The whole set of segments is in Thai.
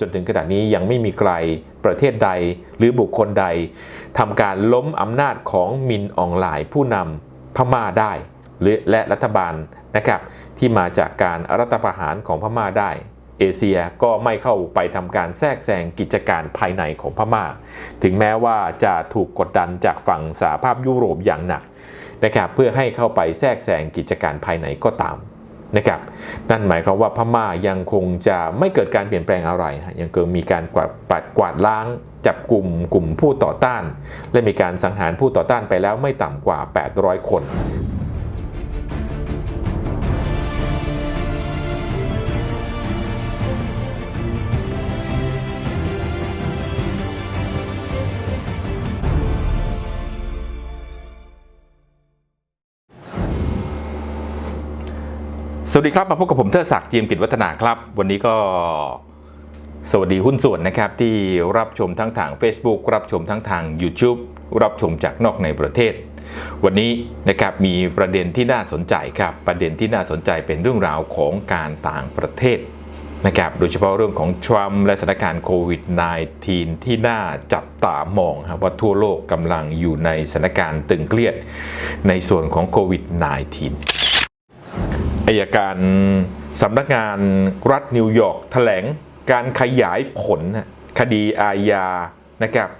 จนถึงขณะนี้ยังไม่มีใครประเทศใดหรือบุคคลใดทำการล้มอำนาจของมินออนไลน์ผู้นำพม่าได้หรือและรัฐบาลนะครับที่มาจากการรัฐประหารของพม่าได้ เอเชียก็ไม่เข้าไปทำการแทรกแซงกิจการภายในของพม่า ถึงแม้ว่าจะถูกกดดันจากฝั่งสหภาพยุโรปอย่างหนักนะครับเพื่อให้เข้าไปแทรกแซงกิจการภายในก็ตาม นะครับนั่นหมายความว่าพม่ายังคงจะไม่เกิดการเปลี่ยนแปลงอะไร ยังเกิดมีการกวาดปัดกวาดล้างจับกลุ่มกลุ่มผู้ต่อต้าน และมีการสังหารผู้ต่อต้านไปแล้วไม่ต่ำกว่า 800 คน วัสดีครับมาพบกับผมเทอศักดิ์จีมกิจวัฒนาครับ วันนี้ก็สวัสดีหุ้นส่วนนะครับ ที่รับชมทั้งทาง Facebook รับชมทั้งทาง YouTube รับชมจากนอกในประเทศ วันนี้นะครับมีประเด็นที่น่าสนใจครับ ประเด็นที่น่าสนใจเป็นเรื่องราวของการต่างประเทศนะครับโดยเฉพาะเรื่องของทรัมป์และสถานการณ์โควิด -19 ที่น่าจับตามองครับว่าทั่วโลกกำลังอยู่ในสถานการณ์ตึงเครียดในส่วนของโควิด -19 อายการสำนักงานรัฐนิวยอร์กแถลงการขยายผลคดีอาญานะครับ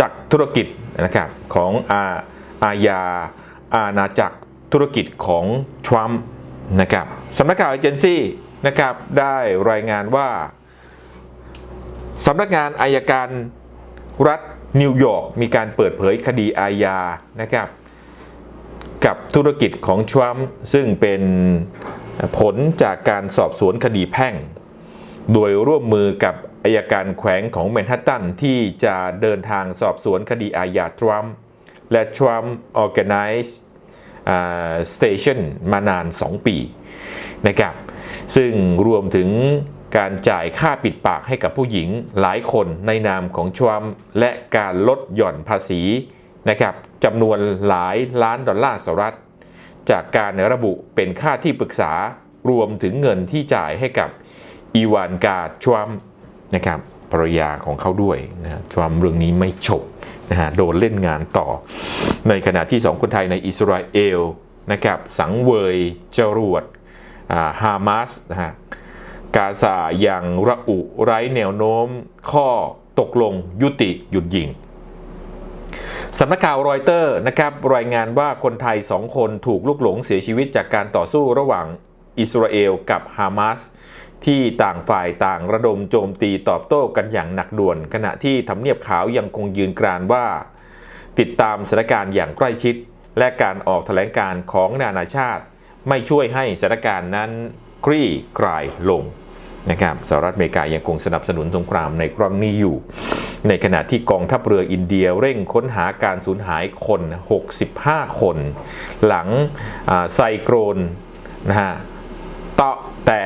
จากธุรกิจนะครับของอาอาญาอาณาจักรธุรกิจของทรัมป์นะครับสำนักข่าวเอเจนซี่นะครับได้รายงานว่าสำนักงานอายการรัฐนิวยอร์กมีการเปิดเผยคดีอาญานะครับ กับธุรกิจของทรัมป์ซึ่งเป็นผลจากการสอบสวนคดีแพ่ง โดยร่วมมือกับอายการแขวงของแมนฮัตตันที่จะเดินทางสอบสวนคดีอาญาทรัมป์และ Trump Organize อ่า Station มานาน 2 ปีนะครับซึ่งรวมถึงการจ่ายค่าปิดปากให้กับผู้หญิงหลายคนในนามของทรัมป์และการลดหย่อนภาษี นะครับจำนวนหลายล้านดอลลาร์สหรัฐ จากการระบุเป็นค่าที่ปรึกษารวมถึงเงินที่จ่ายให้กับอีวานกาทรัมนะครับภรรยาของเขาด้วยนะฮะทรัมป์เรื่องนี้ไม่ฉกนะฮะโดนเล่นงานต่อ ในขณะที่สองคนไทยในอิสราเอลนะครับสังเวยจรวดฮามาสนะฮะกาซายังระอุไร้แนวโน้มข้อตกลงยุติหยุดยิง สำนักข่าวรอยเตอร์นะครับรายงานว่าคนไทย 2 คนถูกลุกหลงเสียชีวิตจากการต่อสู้ระหว่างอิสราเอลกับฮามาสที่ต่างฝ่ายต่างระดมโจมตีตอบโต้กันอย่างหนักด่วน ขณะที่ทำเนียบขาวยังคงยืนกรานว่า ติดตามสถานการณ์อย่างใกล้ชิด และการออกแถลงการของนานาชาติ ไม่ช่วยให้สถานการณ์นั้นคลี่คลายลง นะครับสหรัฐอเมริกายังคงสนับสนุนสงครามในครั้งนี้อยู่ ในขณะที่กองทัพเรืออินเดียเร่งค้นหาการสูญหายคน 65 คน หลังไซโครนนะฮะเตาะแต่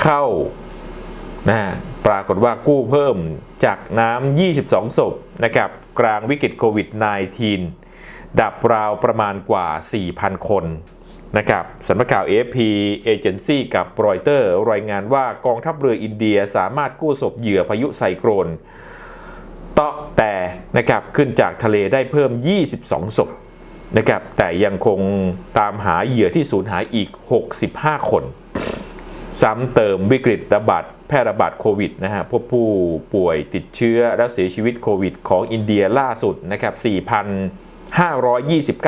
เข้านะปรากฏว่ากู้เพิ่มจากน้ำ 22 ศพนะครับกลางวิกฤตโควิด -19 ดับราวประมาณกว่า 4,000 คน นะครับสำนักข่าว AFP เอเจนซี่กับรอยเตอร์ รายงานว่ากองทัพเรืออินเดียสามารถกู้ศพเหยื่อพายุไซโครนเตาะแต่นะครับขึ้นจากทะเลได้เพิ่ม 22 ศพนะครับแต่ยังคงตามหาเหยื่อที่สูญหายอีก 65 คน ซ้ำเติมวิกฤตระบาดแพร่ระบาดโควิดนะฮะพบผู้ป่วยติดเชื้อและเสียชีวิตโควิดของอินเดียล่าสุดนะครับ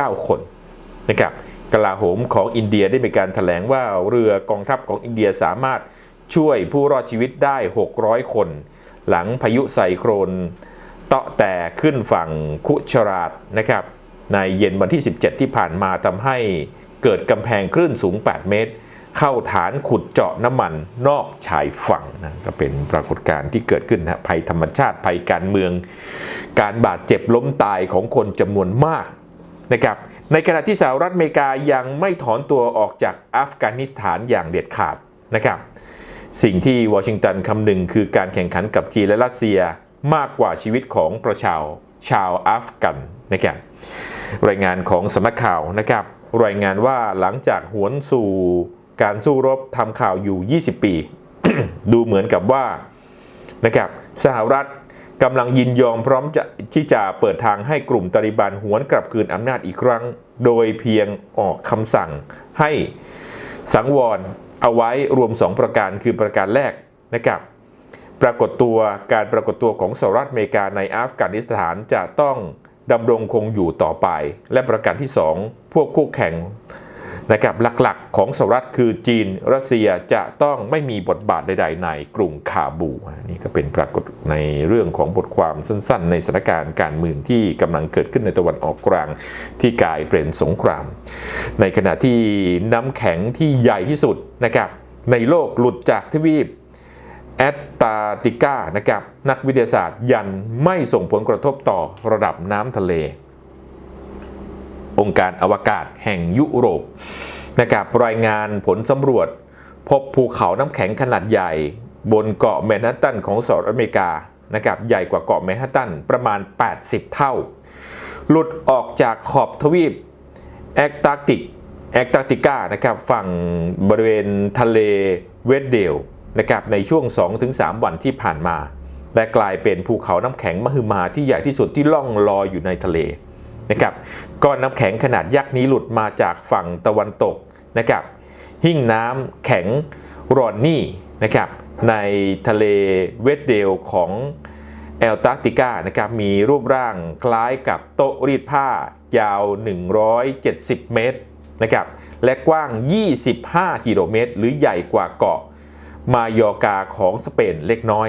4,529 คนนะครับ กลาโหมของอินเดียได้มีการถแถลงว่าเรือกองทัพของอินเดียสามารถช่วยผู้รอดชีวิตได้ 600 คน หลังพายุไซโครนเตาะแต่ขึ้นฝั่งคุชราตนะครับในเย็นวันที่ 17 ที่ผ่านมาทำให้เกิดกำแพงคลื่นสูง 8 เมตร เข้าฐานขุดเจาะน้ำมันนอกชายฝั่งนะก็เป็นปรากฏการณ์ที่เกิดขึ้นนะภัยธรรมชาติภัยการเมือง การบาดเจ็บล้มตายของคนจำนวนมาก นะครับในขณะที่สหรัฐอเมริกายังไม่ถอนตัวออกจากอัฟกานิสถานอย่างเด็ดขาดนะครับสิ่งที่วอชิงตันคำนึงคือการแข่งขันกับจีนและรัสเซียมากกว่าชีวิตของประชาชาวอัฟกันนะครับรายงานของสำนักข่าวนะครับรายงานว่าหลังจากหวนสู่การสู้รบทำข่าวอยู่ 20 ปี ดูเหมือนกับว่านะครับสหรัฐ กำลังยินยอมพร้อมจะที่จะเปิดทางให้กลุ่มตาลิบันหวนกลับคืนอำนาจอีกครั้ง โดยเพียงออกคำสั่งให้สังวรเอาไว้รวม 2 ประการคือประการแรกนะครับปรากฏตัวการปรากฏตัวของสหรัฐอเมริกาในอัฟกานิสถานจะต้องดำรงคงอยู่ต่อไป และประการที่ 2 พวกคู่แข่ง นะครับหลักๆของสหรัฐคือจีนรัสเซียจะต้องไม่มีบทบาทใด ๆ ในกรุงคาบูนี่ก็เป็นปรากฏในเรื่องของบทความสั้นๆ ในสถานการณ์การเมืองที่กำลังเกิดขึ้นในตะวันออกกลางที่กลายเป็นสงคราม ในขณะที่น้ำแข็งที่ใหญ่ที่สุดนะครับในโลกหลุดจากทวีปแอตตาติกานะครับนักวิทยาศาสตร์ยันไม่ส่งผลกระทบต่อระดับน้ำทะเล องค์การอวกาศแห่งยุโรปนะครับรายงานผลสำรวจ พบภูเขาน้ำแข็งขนาดใหญ่ บนเกาะแมนฮัตตันของสหรัฐอเมริกานะครับใหญ่กว่าเกาะแมนฮัตตันประมาณ 80 เท่า หลุดออกจากขอบทวีปแอตแลนติกแอตแลนติกานะครับฝั่งบริเวณทะเลเวดเดลนะครับในช่วง 2-3 วันที่ผ่านมา และกลายเป็นภูเขาน้ำแข็งมหึมาที่ใหญ่ที่สุดที่ล่องลอยอยู่ในทะเล นะครับก้อนน้ำแข็งขนาดยักษ์นี้หลุดมาจากฝั่งตะวันตกนะครับหิ่งน้ำแข็งรอนนี่นะครับในทะเลเวดเดลของแอลตาร์กติกานะครับมีรูปร่างคล้ายกับโต๊ะรีดผ้ายาว 170 เมตรนะครับและกว้าง 25 กิโลเมตร หรือใหญ่กว่าเกาะมายอกาของสเปนเล็กน้อย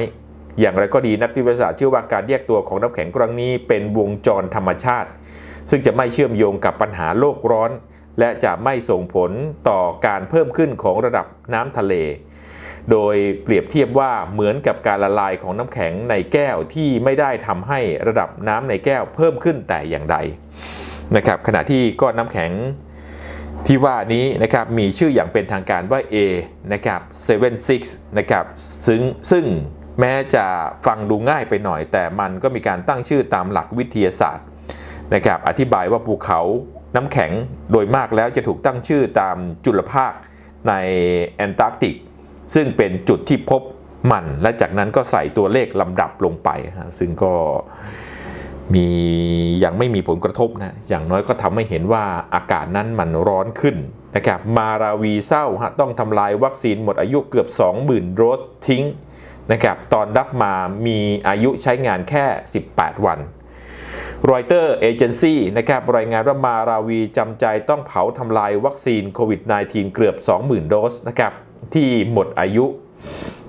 อย่างไรก็ดีนักวิทยาศาสตร์เชื่อว่าการแยกตัวของน้ำแข็งครั้งนี้เป็นวงจรธรรมชาติ ซึ่งจะไม่เชื่อมโยงกับปัญหาโลกร้อน และจะไม่ส่งผลต่อการเพิ่มขึ้นของระดับน้ำทะเล โดยเปรียบเทียบว่าเหมือนกับการละลายของน้ำแข็งในแก้วที่ไม่ได้ทำให้ระดับน้ำในแก้วเพิ่มขึ้นแต่อย่างใดนะครับขณะที่ก้อนน้ำแข็งที่ว่านี้นะครับมีชื่ออย่างเป็นทางการว่า A นะครับ76นะครับซึ่งซึ่งแม้จะฟังดูง่ายไปหน่อย แต่มันก็มีการตั้งชื่อตามหลักวิทยาศาสตร์ นะครับอธิบายว่าภูเขาน้ำแข็งโดยมากแล้วจะถูกตั้งชื่อตามจุลภาคในแอนตาร์กติก ซึ่งเป็นจุดที่พบมัน และจากนั้นก็ใส่ตัวเลขลำดับลงไป ซึ่งก็มียังไม่มีผลกระทบนะ อย่างน้อยก็ทำให้เห็นว่าอากาศนั้นมันร้อนขึ้นนะครับมาราวีเศร้าฮะต้องทำลายวัคซีนหมดอายุเกือบ 20,000 โดสทิ้งนะครับตอนรับมามีอายุใช้งานแค่ 18 วัน รอยเตอร์เอเจนซี่นะครับรายงานว่ามาราวีจำใจต้องเผาทำลายวัคซีนโควิด -19 เกือบ 20,000 โดสนะครับที่หมดอายุ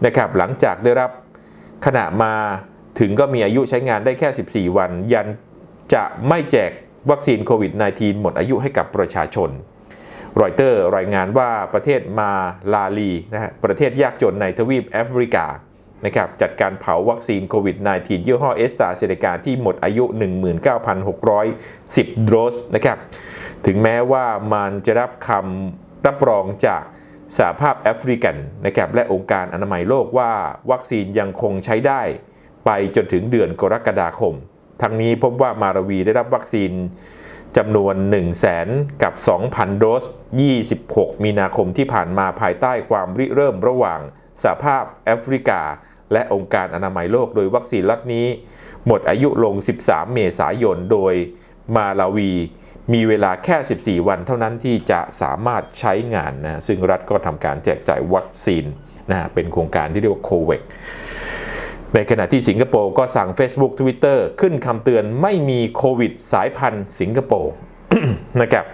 นะครับหลังจากได้รับขณะมาถึงก็มีอายุใช้งานได้แค่ 14 วัน ยันจะไม่แจกวัคซีนโควิด -19 หมดอายุให้กับประชาชน รอยเตอร์รายงานว่าประเทศมาลาลีนะฮะประเทศยากจนในทวีปแอฟริกา นะครับจัดการเผาวัคซีนโควิด -19 ยี่ห้อเอสตาเซเนกาที่หมดอายุ 19,610 โดสนะครับถึงแม้ว่ามันจะรับคำรับรองจากสหภาพแอฟริกันนะครับและองค์การอนามัยโลกว่าวัคซีนยังคงใช้ได้ ไปจนถึงเดือนกรกฎาคม ทั้งนี้พบว่ามาราวีได้รับวัคซีนจำนวน 1 0 0 0 0แสนกับ 2,000 โดส 26 มีนาคมที่ผ่านมาภายใต้ความริเริ่มระหว่างสหภาพแอฟริกา และองค์การอนามัยโลกโดยวัคซีนล็อตนี้ หมดอายุลง 13 เมษายน โดยมาลาวี มีเวลาแค่ 14 วันเท่านั้นที่จะสามารถใช้งานนะซึ่งรัฐก็ทำการแจกจ่ายวัคซีนนะเป็นโครงการที่เรียกว่าโควิดในขณะที่สิงคโปร์ก็สั่ง Facebook Twitter ขึ้นคำเตือนไม่มีโควิดสายพันธุ์สิงคโปร์นะครับ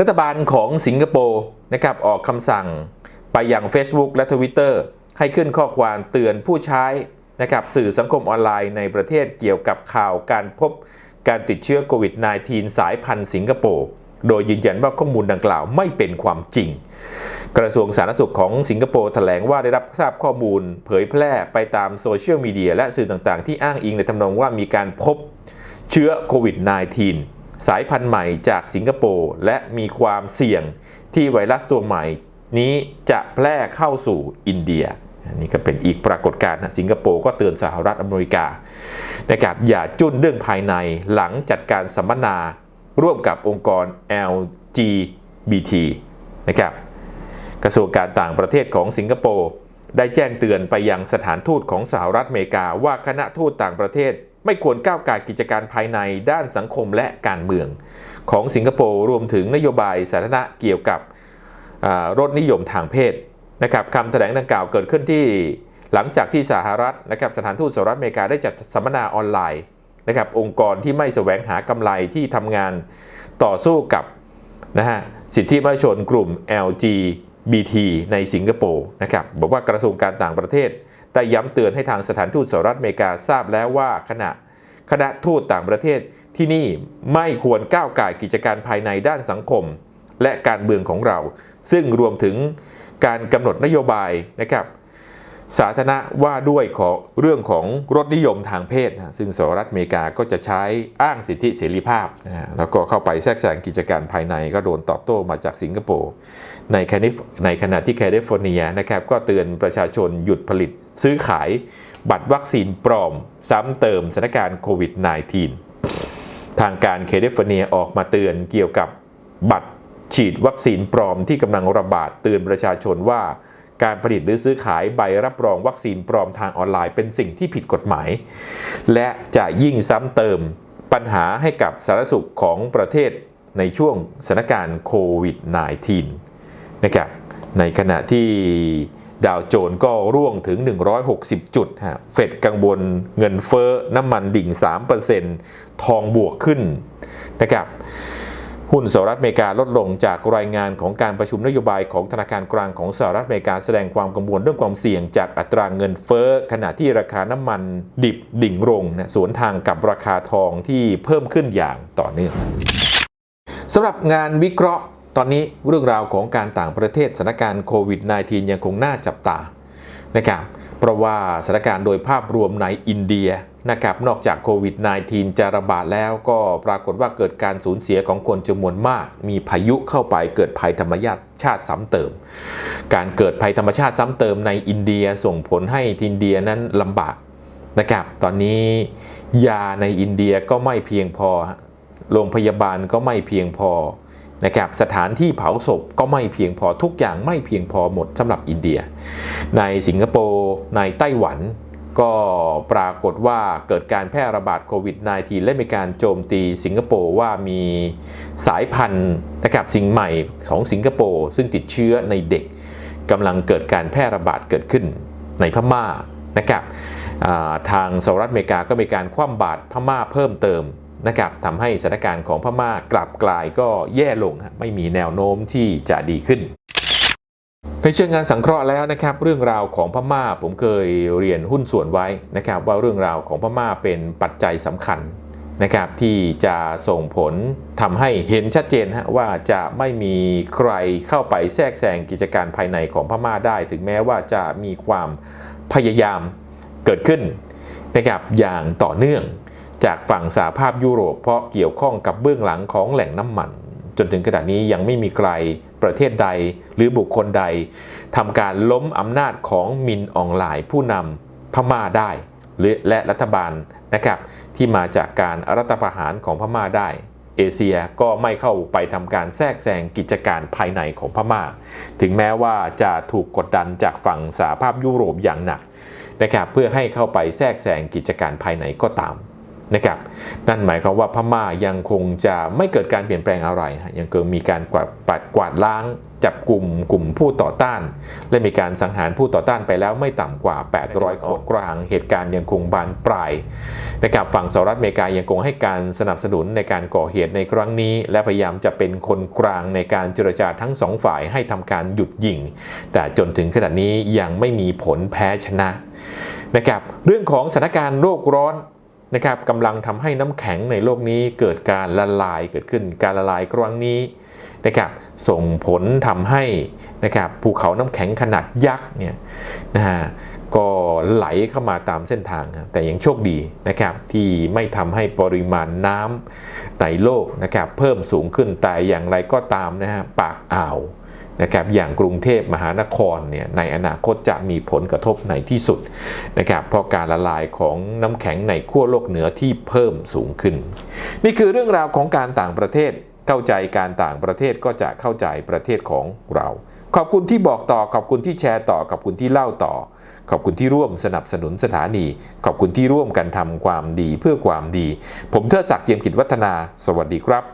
รัฐบาลของสิงคโปร์นะครับออกคำสั่งไปยัง Facebook และ Twitter ให้ขึ้นข้อความเตือนผู้ใช้นะครับสื่อสังคมออนไลน์ในประเทศเกี่ยวกับข่าวการพบการติดเชื้อโควิด -19 สายพันธุ์สิงคโปร์โดยยืนยันว่าข้อมูลดังกล่าวไม่เป็นความจริง กระทรวงสาธารณสุขของสิงคโปร์แถลงว่าได้รับทราบข้อมูล เผยแพร่ไปตามโซเชียลมีเดียและสื่อต่างๆ ที่อ้างอิงในทำนองว่ามีการพบเชื้อโควิด -19 สายพันธุ์ใหม่จากสิงคโปร์และมีความเสี่ยงที่ไวรัสตัวใหม่นี้จะแพร่เข้าสู่อินเดีย นี่ก็เป็นอีกปรากฏการณ์สิงคโปร์ก็เตือนสหรัฐอเมริกานะครับอย่าจุ้นเรื่องภายในหลังจัดการสัมมนาร่วมกับองค์กร LGBT นะครับกระทรวงการต่างประเทศของสิงคโปร์ได้แจ้งเตือนไปยังสถานทูตของสหรัฐอเมริกาว่าคณะทูตต่างประเทศ ไม่ควรก้าวไก่กิจการภายในด้านสังคมและการเมือง ของสิงคโปร์รวมถึงนโยบายสาธารณะเกี่ยวกับรสนิยมทางเพศ นะครับคำแถลงดังกล่าวเกิดขึ้นที่หลังจากที่สหรัฐนะครับสถานทูตสหรัฐอเมริกาได้จัดสัมมนาออนไลน์นะครับองค์กรที่ไม่แสวงหากำไรที่ทำงานต่อสู้กับนะฮะสิทธิมนุษยชนกลุ่ม LGBT ในสิงคโปร์นะครับบอกว่ากระทรวงการต่างประเทศ ได้ย้ำเตือนให้ทางสถานทูตสหรัฐอเมริกาทราบแล้วว่าขณะคณะทูตต่างประเทศที่นี่ไม่ควรก้าวไก่กิจการภายในด้านสังคม และการเมืองของเรา ซึ่งรวมถึง การกำหนดนโยบายนะครับสาธารณะว่าด้วยขอเรื่องของรสนิยมทางเพศนะซึ่งสหรัฐอเมริกาก็จะใช้อ้างสิทธิเสรีภาพนะแล้วก็เข้าไปแทรกแซงกิจการภายในก็โดนตอบโต้มาจากสิงคโปร์ในแคลิฟในขณะที่แคลิฟอร์เนียนะครับก็เตือนประชาชนหยุดผลิตซื้อขายบัตรวัคซีนปลอม ซ้ำเติมสถานการณ์โควิด -19 ทางการแคลิฟอร์เนียออกมาเตือนเกี่ยวกับบัตร ฉีดวัคซีนปลอมที่กำลังระบาดเตือนประชาชนว่า การผลิตหรือซื้อขายใบรับรองวัคซีนปลอมทางออนไลน์เป็นสิ่งที่ผิดกฎหมาย และจะยิ่งซ้ำเติมปัญหาให้กับสาธารณสุขของประเทศในช่วงสถานการณ์โควิด -19 นะครับในขณะที่ดาวโจนส์ก็ร่วงถึง 160 จุดฮะเฟดกังวลเงินเฟ้อน้ำมันดิ่ง 3%ทองบวกขึ้นนะครับ หุ้นสหรัฐอเมริกาลดลงจากรายงานของการประชุมนโยบายของธนาคารกลางของสหรัฐอเมริกาแสดงความกังวลเรื่องความเสี่ยงจากอัตราเงินเฟ้อ ขณะที่ราคาน้ำมันดิบดิ่งลงนะสวนทางกับราคาทองที่เพิ่มขึ้นอย่างต่อเนื่องสำหรับงานวิเคราะห์ ตอนนี้เรื่องราวของการต่างประเทศสถานการณ์โควิด -19 ยังคงน่าจับตานะครับเพราะว่าสถานการณ์โดยภาพรวมในอินเดีย นะครับ นอกจากโควิด -19 จะระบาดแล้วก็ปรากฏว่าเกิดการสูญเสียของคนจำนวนมาก มีพายุเข้าไปเกิดภัยธรรมชาติซ้ำเติม การเกิดภัยธรรมชาติซ้ำเติมในอินเดียส่งผลให้อินเดียนั้นลำบากนะครับ ตอนนี้ยาในอินเดียก็ไม่เพียงพอ โรงพยาบาลก็ไม่เพียงพอนะครับสถานที่เผาศพก็ไม่เพียงพอทุกอย่างไม่เพียงพอหมดสำหรับอินเดีย ในสิงคโปร์ในไต้หวัน ก็ปรากฏว่าเกิดการแพร่ระบาดโควิด -19 และมีการโจมตีสิงคโปร์ว่ามีสายพันธุ์นะครับสิ่งใหม่ของสิงคโปร์ซึ่งติดเชื้อในเด็กกำลังเกิดการแพร่ระบาดเกิดขึ้นในพม่านะครับทางสหรัฐอเมริกาก็มีการคว่ำบาตรพม่าเพิ่มเติมนะครับทำให้สถานการณ์ของพม่ากลับกลายก็แย่ลง ไม่มีแนวโน้มที่จะดีขึ้น ในเชิงงานสังเคราะห์แล้วนะครับเรื่องราวของพม่าผมเคยเรียนหุ้นส่วนไว้นะครับว่าเรื่องราวของพม่าเป็นปัจจัยสำคัญนะครับที่จะส่งผลทำให้เห็นชัดเจนฮะว่าจะไม่มีใครเข้าไปแทรกแซงกิจการภายในของพม่าได้ ถึงแม้ว่าจะมีความพยายามเกิดขึ้นนะครับอย่างต่อเนื่องจากฝั่งสหภาพยุโรปเพราะเกี่ยวข้องกับเบื้องหลังของแหล่งน้ำมัน จนถึงขณะนี้ยังไม่มีใครประเทศใดหรือบุคคลใดทำการล้มอำนาจของมินออนไลน์ผู้นำพม่าได้หรือและรัฐบาลนะครับที่มาจากการรัฐประหารของพม่าได้เอเชียก็ไม่เข้าไปทำการแทรกแซงกิจการภายในของพม่า ถึงแม้ว่าจะถูกกดดันจากฝั่งสหภาพยุโรปอย่างหนักนะครับเพื่อให้เข้าไปแทรกแซงกิจการภายในก็ตาม นะครับนั่นหมายความว่าพม่ายังคงจะไม่เกิดการเปลี่ยนแปลงอะไรฮะยังคงมีการกวาดปัดกวาดล้าง จับกลุ่มกลุ่มผู้ต่อต้าน และมีการสังหารผู้ต่อต้านไปแล้วไม่ต่ำกว่า 800คนกลางเหตุการณ์ยังคงบานปลายนะครับฝั่งสหรัฐอเมริกายังคงให้การสนับสนุนในการก่อเหตุในครั้งนี้ และพยายามจะเป็นคนกลางในการเจรจาทั้งสองฝ่ายให้ทำการหยุดยิง แต่จนถึงขณะนี้ยังไม่มีผลแพ้ชนะนะครับเรื่องของสถานการณ์โลกร้อน นะครับกำลังทำให้น้ำแข็งในโลกนี้เกิดการละลายเกิดขึ้นการละลายครั้งนี้นะครับส่งผลทำให้นะครับภูเขาน้ำแข็งขนาดยักษ์เนี่ยนะฮะก็ไหลเข้ามาตามเส้นทางแต่ยังโชคดีนะครับที่ไม่ทำให้ปริมาณน้ำในโลกนะครับเพิ่มสูงขึ้นแต่อย่างไรก็ตามนะฮะปากอ่าว นะครับอย่างกรุงเทพมหานครเนี่ยในอนาคตจะมีผลกระทบในที่สุดนะครับเพราะการละลายของน้ำแข็งในขั้วโลกเหนือที่เพิ่มสูงขึ้น นี่คือเรื่องราวของการต่างประเทศเข้าใจการต่างประเทศก็จะเข้าใจประเทศของเรา ขอบคุณที่บอกต่อขอบคุณที่แชร์ต่อขอบคุณที่เล่าต่อ ขอบคุณที่ร่วมสนับสนุนสถานี ขอบคุณที่ร่วมกันทำความดีเพื่อความดี ผมเทิดศักดิ์เจียมกิจวัฒนา สวัสดีครับ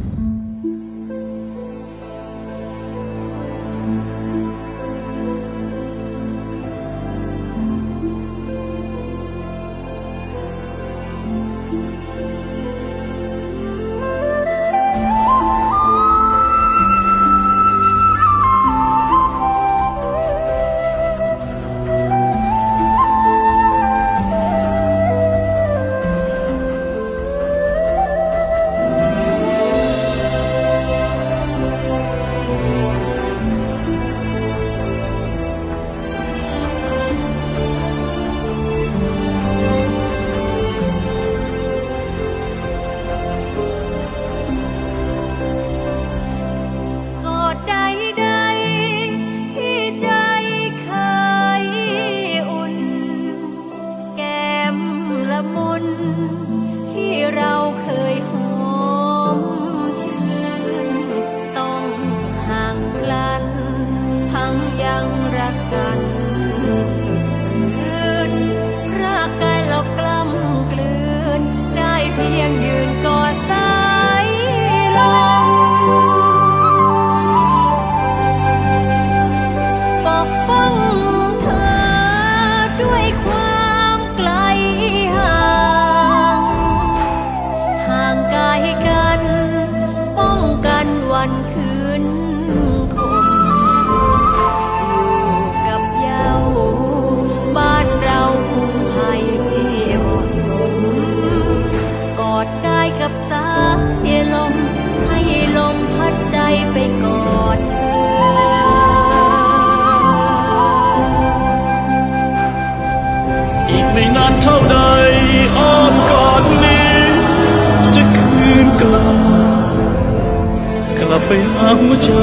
ไปล้าหัวใจ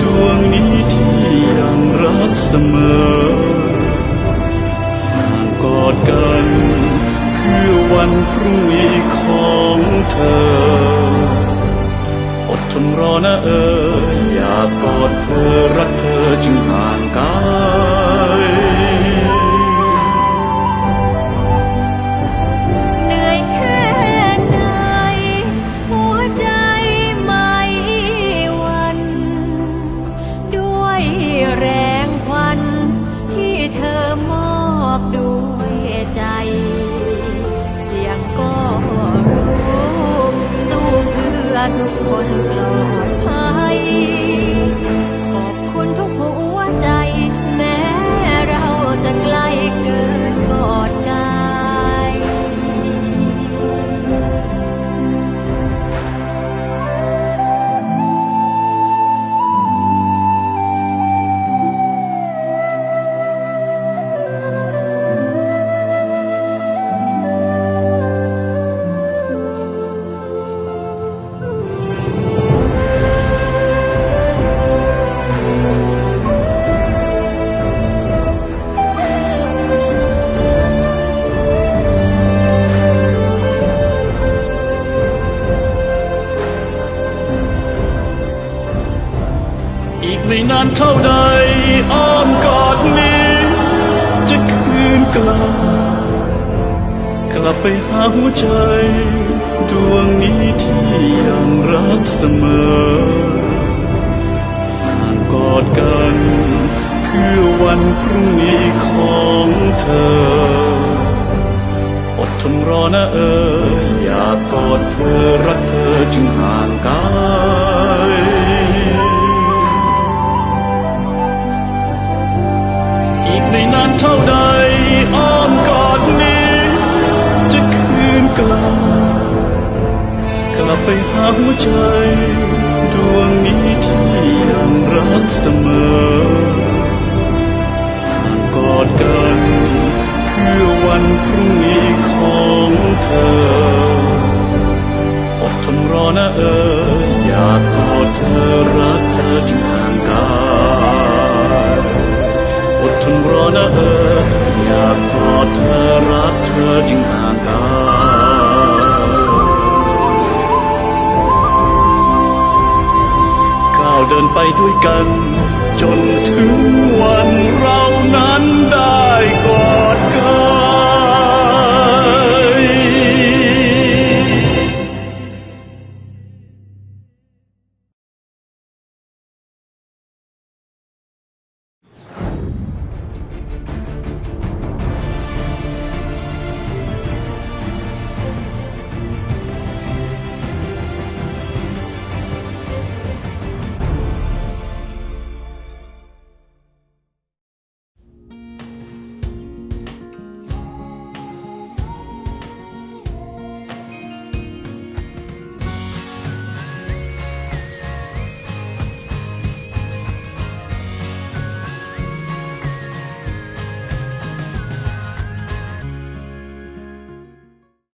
ดวงนี้ที่ยังรักเสมอห่างกอดกัน คือวันพรุ่งนี้ของเธอ อดทนรอนะเอออยากกอดเธอรักเธอจึงห่างกัน ใจ ดวงนี้ที่ยังรักเสมอห่างกอดกัน คือวันพรุ่งนี้ของเธอ อดทนรอนะเอออยากกอดเธอรักเธอจึงห่างกัน ไปหาหัวใจ ดวงนี้ที่ยังรักเสมอหากอดกันเพื่อวันพรุ่งนี้ของเธอ อดทนรอนะเออ อยากกอดเธอรักเธอจนห่างกายอดทนรอนะเออ อยากกอดเธอรักเธอจึงห่าง ดินไปด้วยกัน จนถึงวันเรานั้นได้กอดกัน